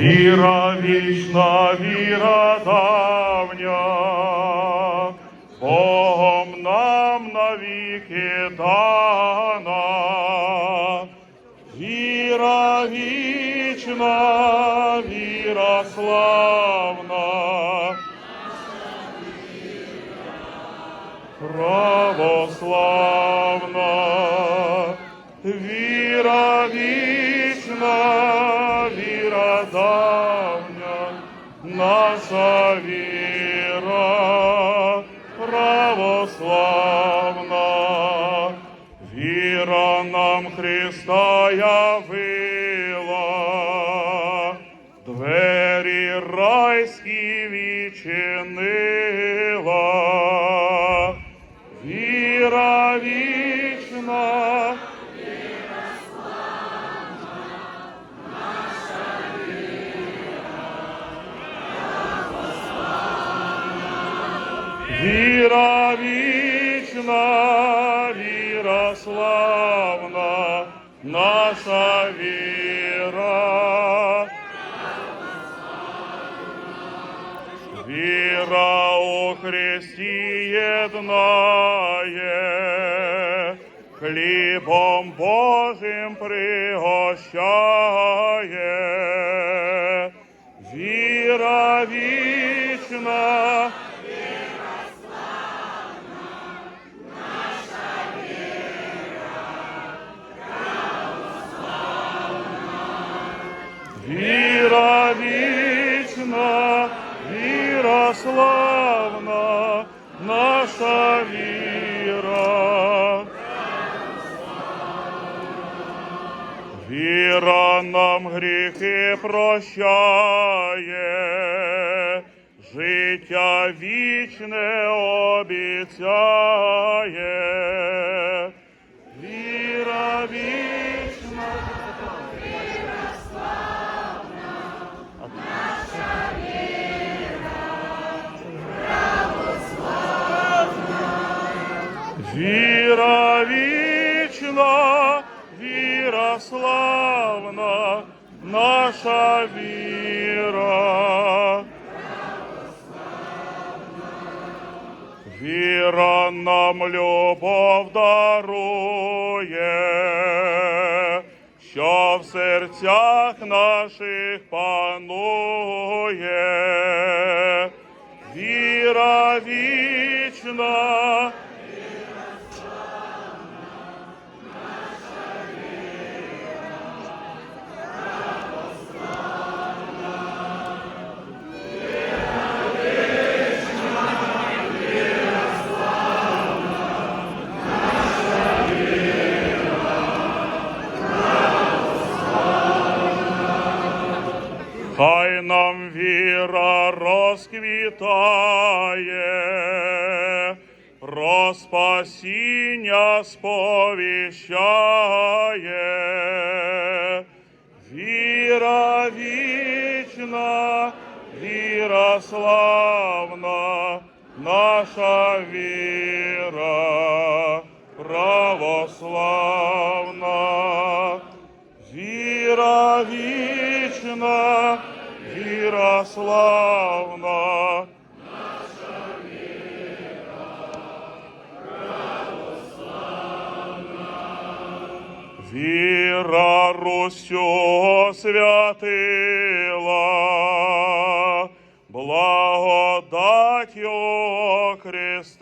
Віра вічна, віра давня, Богом нам навіки дана. Віра вічна, віра славна. Православна, віра вічна, давня, наша віра православна, віра нам Христа явила, двері райські відчинила. Віра вічна, віра славна, наша віра. Віра у Христі єднає, хлібом Божим пригощає. Віра вічна, славна, наша віра. Віра нам гріхи прощає, життя вічне обіцяє. Славна, наша віра. Віра нам любов дарує, що в серцях наших панує. Віра вічна, розквітає, про спасіння сповіщає. Віра вічна, віра славна, наша віра православна. Віра вічна, віра славна. Віра Русю святила, благодатью охрестила.